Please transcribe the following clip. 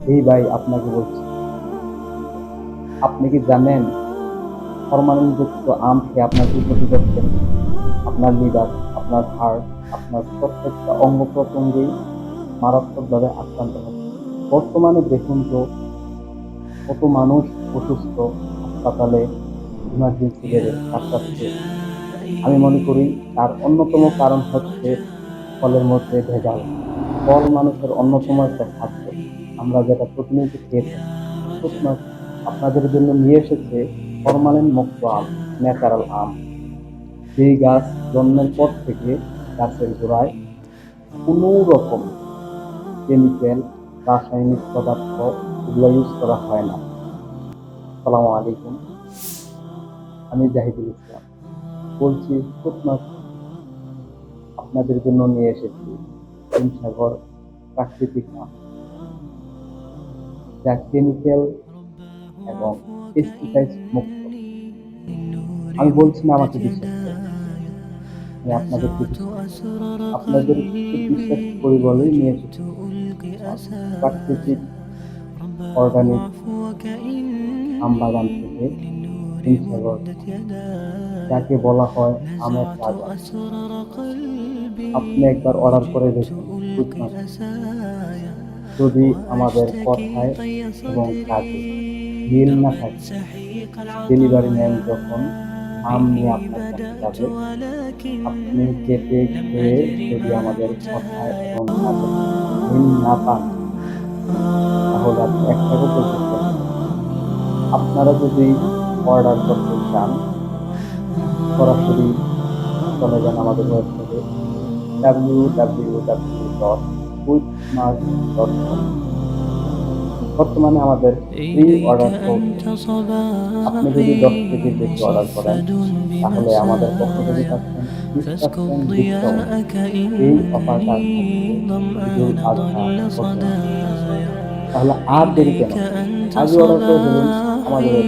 এই ভাই আপনাকে বলছি। আপনি কি জানেন ফরমালিনযুক্ত আম খেয়ে আপনার কি ক্ষতি করছেন আপনার লিভার, আপনার হার্ট আপনার প্রত্যেকটা অঙ্গ প্রত্যঙ্গেই মারাত্মকভাবে আক্রান্ত হচ্ছে। বর্তমানে দেখুন তো, কত মানুষ অসুস্থ হাসপাতালে ইমার্জেন্সি বেডে কাটাচ্ছে আমি মনে করি তার অন্যতম কারণ হচ্ছে ফলের মধ্যে ভেজাল। ফল মানুষের অন্যতম একটা খাদ্য। আমরা যেটা প্রতিনিয়ত খেয়ে থাকি আপনাদের জন্য নিয়ে এসেছে ফরমালিন মুক্ত আম, ন্যাচারাল আম। যেই গাছ জন্মের পর থেকে গাছের গোড়ায় কোনো রকম কেমিক্যাল রাসায়নিক পদার্থ এগুলো ইউজ করা হয় না। সালামু আলাইকুম। আমি জাহিদুল ইসলাম। বলছি ফুটনট আপনাদের জন্য নিয়ে এসেছি হিমসাগর প্রাকৃতিক আম। যা কেমিক্যাল এবং পেস্টিসাইড মুক্ত। আমি বলছি না আমাকে বিশ্বাস আপনাদের আপনাদের বিশ্বাস করি বলেই নিয়ে প্রাকৃতিক অর্গানিক আম বাগান থেকে যাকে বলা হয় আমের আপনি একবার অর্ডার করে দেখুন যদি আমাদের কথায় এবং কাজে মিল না থাকে ডেলিভারি ম্যান যখন আম নিয়ে আপনি কেটে খেয়ে যদি আমাদের কথায় এবং কাজে মিল না পান, তাহলে আপনি একটা পারবেন আপনারা যদি অর্ডার করতে চান, সরাসরি চলে যান আমাদের ওয়েবসাইটে W W W dot dot com বর্তমানে আমাদের ফ্রি অর্ডার চলছে আপনি যদি দশ কেজির বেশি অর্ডার করেন তাহলে আমাদের পক্ষ থেকে পাচ্ছেন এই অফারটা। তাহলে আর দেরি কেন? অর্ডার করে আমাদের